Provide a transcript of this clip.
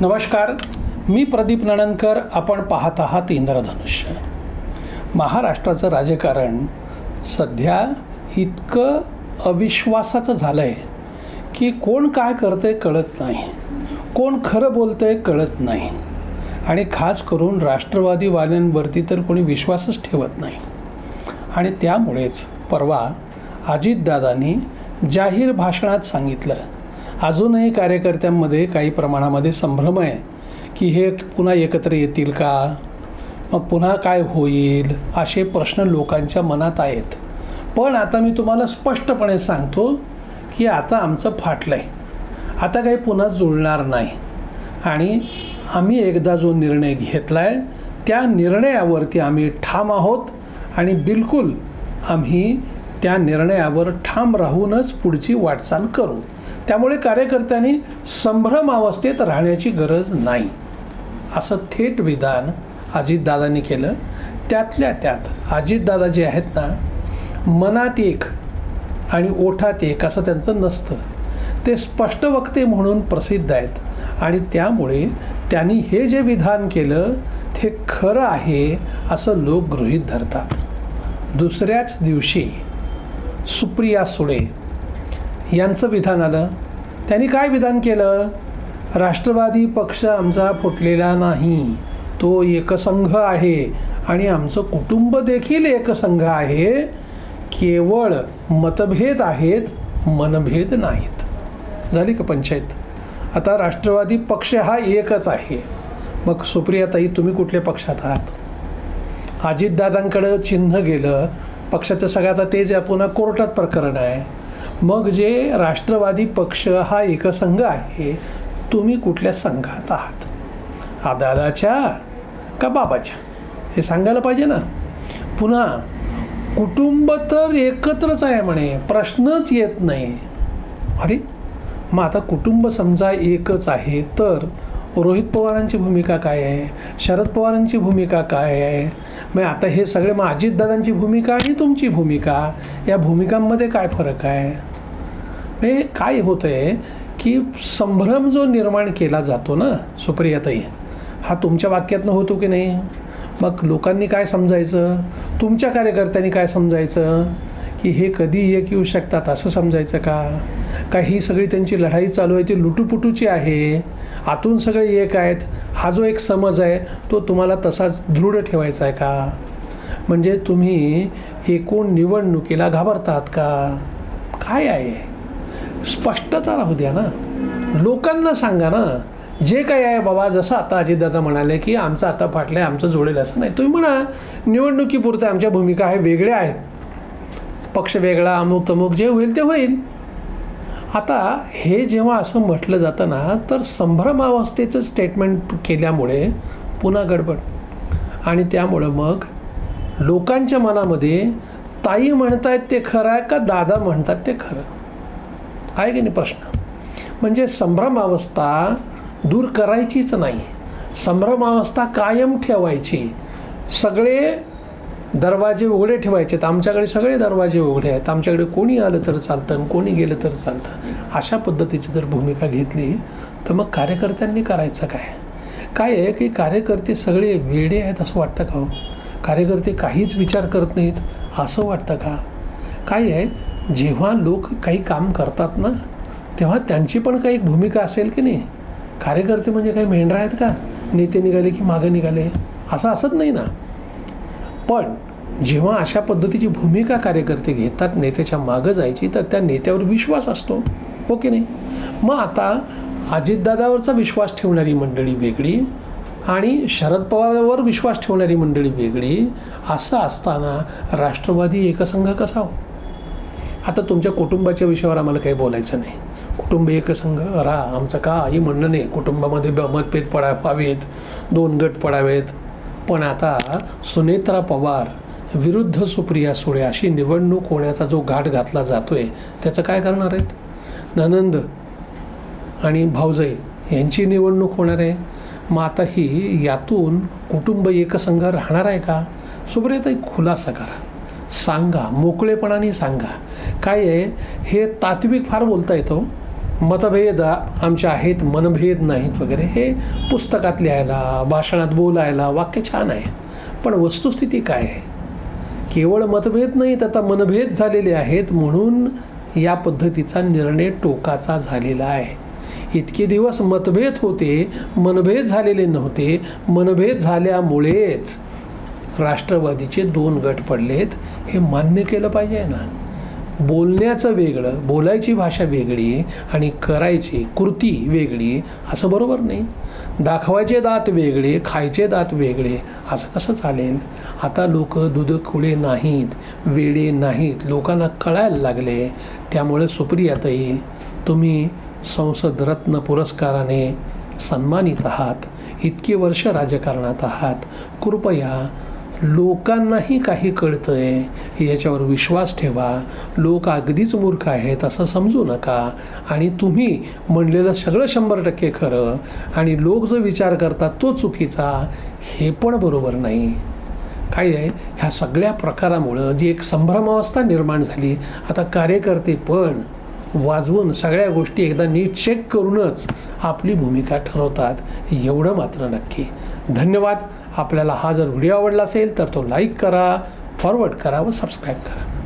नमस्कार मी प्रदीप नणनकर आपण पाहत आहात इंद्रधनुष्य. महाराष्ट्राचं राजकारण सध्या इतकं अविश्वासाचं झालं आहे की कोण काय करतंय कळत नाही कोण खरं बोलतंय कळत नाही. आणि खास करून राष्ट्रवादीवाल्यांवरती तर कोणी विश्वासच ठेवत नाही. आणि त्यामुळेच परवा अजितदादांनी जाहीर भाषणात सांगितलं अजूनही कार्यकर्त्यांमध्ये काही प्रमाणामध्ये संभ्रम आहे की हे पुन्हा एकत्र येतील का? मग पुन्हा काय होईल? असे प्रश्न लोकांच्या मनात आहेत. पण आता मी तुम्हाला स्पष्टपणे सांगतो की आता आमचं फाटलं आहे आता काही पुन्हा जुळणार नाही. आणि आम्ही एकदा जो निर्णय घेतला आहे त्या निर्णयावरती आम्ही ठाम आहोत आणि बिलकुल आम्ही त्या निर्णयावर ठाम राहूनच पुढची वाटचाल करू. त्यामुळे कार्यकर्त्यांनी संभ्रम अवस्थेत राहण्याची गरज नाही. असं थेट विधान अजितदादांनी केलं. त्यातल्या त्यात अजितदादा जे आहेत ना मनात एक आणि ओठात एक असं त्यांचं नसतं. ते स्पष्ट वक्ते म्हणून प्रसिद्ध आहेत आणि त्यामुळे त्यांनी हे जे विधान केलं ते खरं आहे असं लोक गृहीत धरतात. दुसऱ्याच दिवशी सुप्रिया सुळे यांचं विधान आलं. त्यांनी काय विधान केलं? राष्ट्रवादी पक्ष आमचा फुटलेला नाही. तो एकसंघ आहे आणि आमचं कुटुंब देखील एकसंघ आहे. केवळ मतभेद आहेत मनभेद नाहीत. झाली का पंचायत? आता राष्ट्रवादी पक्ष हा एकच आहे. मग सुप्रियाताई तुम्ही कुठल्या पक्षात आहात? अजितदादांकडं चिन्ह गेलं पक्षाचं सगळं आता ते जे पुन्हा कोर्टात प्रकरण आहे मग जे राष्ट्रवादी पक्ष हा एकसंघ आहे तुम्ही कुठल्या संघात आहात? आदादाच्या का बाबाच्या? हे सांगायला पाहिजे ना. पुन्हा कुटुंब तर एकत्रच आहे म्हणे प्रश्नच येत नाही. अरे मग आता कुटुंब समजा एकच आहे तर रोहित पवारांची भूमिका काय आहे? शरद पवारांची भूमिका काय आहे? मग आता हे सगळे मग अजितदादांची भूमिका आणि तुमची भूमिका या भूमिकांमध्ये काय फरक आहे? हे काय होतं आहे की संभ्रम जो निर्माण केला जातो ना सुप्रियाताई हा तुमच्या वाक्यातनं होतो की नाही? मग लोकांनी काय समजायचं? तुमच्या कार्यकर्त्यांनी काय समजायचं? की हे कधी एक येऊ शकतात असं समजायचं का? का ही सगळी त्यांची लढाई चालू आहे ती लुटूपुटूची आहे. आतून सगळे एक आहेत. हा जो एक समज आहे तो तुम्हाला तसाच दृढ ठेवायचा आहे का? म्हणजे तुम्ही एकूण निवडणुकीला घाबरतात का? काय आहे? स्पष्टता राहू द्या ना. लोकांना सांगा ना. जे काही आहे बाबा जसं आता अजितदादा म्हणाले की आमचं आता फाटलं आहे आमचं जोडेल असं नाही. तुम्ही म्हणा निवडणुकीपुरत्या आमच्या भूमिका आहे वेगळ्या आहेत. पक्ष वेगळा अमुक तमुक जे होईल ते होईल. आता हे जेव्हा असं म्हटलं जातं ना तर संभ्रमावस्थेचं स्टेटमेंट केल्यामुळे पुन्हा गडबड. आणि त्यामुळं मग लोकांच्या मनामध्ये ताई म्हणतायत ते खरं आहे का दादा म्हणतात ते खरं? आहे की नाही प्रश्न? म्हणजे संभ्रमावस्था दूर करायचीच नाही. संभ्रमावस्था कायम ठेवायची. सगळे दरवाजे उघडे ठेवायचे आहेत. आमच्याकडे सगळे दरवाजे उघडे आहेत. आमच्याकडे कोणी आलं तर चालतं आणि कोणी गेलं तर चालतं. अशा पद्धतीची जर भूमिका घेतली तर मग कार्यकर्त्यांनी करायचं काय? काय आहे की कार्यकर्ते सगळे वेडे आहेत असं वाटतं का हो? कार्यकर्ते काहीच विचार करत नाहीत असं वाटतं का? काय आहे जेव्हा लोक काही काम करतात ना तेव्हा त्यांची पण काही भूमिका असेल की नाही? कार्यकर्ते म्हणजे काही मेंढरा आहेत का? नेते निघाले की मागं निघाले. असं असत नाही ना? पण जेव्हा अशा पद्धतीची भूमिका कार्यकर्ते घेतात नेत्याच्या मागं जायची तर त्या नेत्यावर विश्वास असतो. हो की नाही? मग आता अजितदादावरचा विश्वास ठेवणारी मंडळी वेगळी आणि शरद पवारावर विश्वास ठेवणारी मंडळी वेगळी असं असताना राष्ट्रवादी एकसंघ कसा हो? आता तुमच्या कुटुंबाच्या विषयावर आम्हाला काही बोलायचं नाही. कुटुंब एकसंघ राहा आमचं काही म्हणणं नाही. कुटुंबामध्ये ब- मतभेद पडा पावेत दोन गट पडावेत. पण आता सुनेत्रा पवार विरुद्ध सुप्रिया सुळे अशी निवडणूक होण्याचा जो घाट घातला जातोय त्याचं काय करणार आहेत? ननंद आणि भाऊजाई यांची निवडणूक होणार आहे. मग आता ही यातून कुटुंब एकसंघ राहणार आहे का? सुप्रियाताई खुलासा करा. सांगा मोकळेपणाने सांगा. काय आहे? हे तात्विक फार बोलता येतो हो. मतभेद आमचे आहेत मनभेद नाहीत वगैरे. हे पुस्तकात लिहायला भाषणात बोलायला वाक्य छान आहे पण वस्तुस्थिती काय आहे? केवळ मतभेद नाहीत आता मनभेद झालेले आहेत म्हणून या पद्धतीचा निर्णय टोकाचा झालेला आहे. इतके दिवस मतभेद होते मनभेद झालेले नव्हते. मनभेद झाल्यामुळेच राष्ट्रवादीचे दोन गट पडलेत. हे मान्य केलं पाहिजे ना? बोलण्याचं वेगळं बोलायची भाषा वेगळी आणि करायची कृती वेगळी असं बरोबर नाही. दाखवायचे दात वेगळे खायचे दात वेगळे असं कसं चालेल? आता लोक दुधकुळे नाहीत वेळे नाहीत लोकांना कळायला लागले. त्यामुळे सुप्रियाताई तुम्ही संसद रत्न पुरस्काराने सन्मानित आहात इतकी वर्ष राजकारणात आहात. कृपया लोकांनाही काही कळतंय. याच्यावर विश्वास ठेवा. लोक अगदीच मूर्ख आहेत असं समजू नका. आणि तुम्ही म्हणलेलं सगळं शंभर टक्के खरं. आणि लोक जो विचार करतात तो चुकीचा. हे पण बरोबर नाही. काय आहे? ह्या सगळ्या प्रकारामुळं जी एक संभ्रमावस्था निर्माण झाली. आता कार्यकर्ते पण वाजवून सगळ्या गोष्टी एकदा नीट चेक करूनच आपली भूमिका ठरवतात. एवढं मात्र नक्की. धन्यवाद. आपल्याला हा जर व्हिडिओ आवडला असेल तर तो लाईक करा फॉरवर्ड करा व सबस्क्राईब करा.